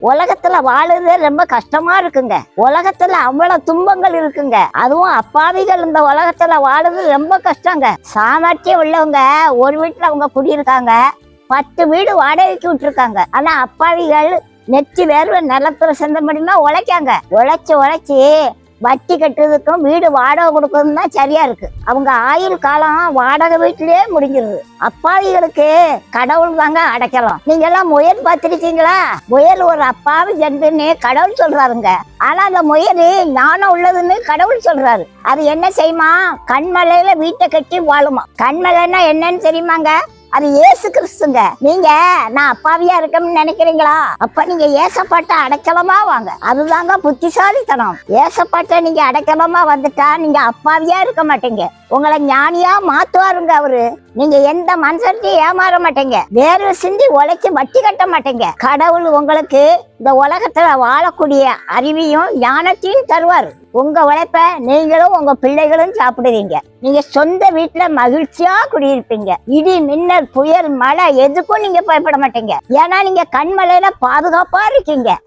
உலகத்துல வாழுறது ரொம்ப கஷ்டமா இருக்குங்க. உலகத்துல அவ்வளவு துன்பங்கள் இருக்குங்க. அதுவும் அப்பாவிகள் இந்த உலகத்துல வாழுறது ரொம்ப கஷ்டங்க. சாமர்த்தியம் உள்ளவங்க ஒரு வீட்டுல அவங்க குடியிருக்காங்க. பத்து வீடு வாடகைக்கு விட்டுருக்காங்க. ஆனா அப்பாவிகள் நெத்தி வேர்வை நிலத்துல செந்தபடினா உழைக்காங்க. உழைச்சு உழைச்சி வட்டி கட்டுறதுக்கும் வீடு வாடகை கொடுக்கறதும் தான் சரியா இருக்கு. அவங்க ஆயுள் காலம் வாடகை வீட்டிலேயே முடிஞ்சிருது. அப்பாவிகளுக்கு கடவுள் தாங்க அடைக்கலாம். நீங்க எல்லாம் முயல் பார்த்திருக்கீங்களா? முயல் ஒரு அப்பாவி ஜென்டுன்னு கடவுள் சொல்றாருங்க. ஆனா அந்த முயல் ஞானம் உள்ளதுன்னு கடவுள் சொல்றாரு. அது என்ன செய்யுமா? கண்மலையில வீட்டை கட்டி வாழுமா. கண்மலைன்னா என்னன்னு தெரியுமாங்க? அது ஏசு கிறிஸ்துங்க. நீங்க நான் அப்பாவியா இருக்கேன்னு நினைக்கிறீங்களா? அப்ப நீங்க ஏசப்பாட்ட அடைக்கலமா வாங்க. அதுதாங்க புத்திசாலித்தனம். ஏசப்பாட்ட நீங்க அடைக்கலமா வந்துட்டா நீங்க அப்பாவியா இருக்க மாட்டீங்க. உங்களை ஞானியா மாத்துவாருங்க அவரு. நீங்க எந்த மனுஷத்தையும் ஏமாற மாட்டீங்க. வேறு சிந்தி உழைச்சு வட்டி கட்ட மாட்டீங்க. கடவுள் உங்களுக்கு இந்த உலகத்துல வாழக்கூடிய அறிவையும் ஞானத்தையும் தருவார். உங்க உழைப்ப நீங்களும் உங்க பிள்ளைகளும் சாப்பிடுவீங்க. நீங்க சொந்த வீட்டுல மகிழ்ச்சியா குடியிருப்பீங்க. இடி மின்னல் புயல் மழை எதுக்கும் நீங்க பயப்பட மாட்டீங்க. ஏன்னா நீங்க கண்மலையில பாதுகாப்பா இருக்கீங்க.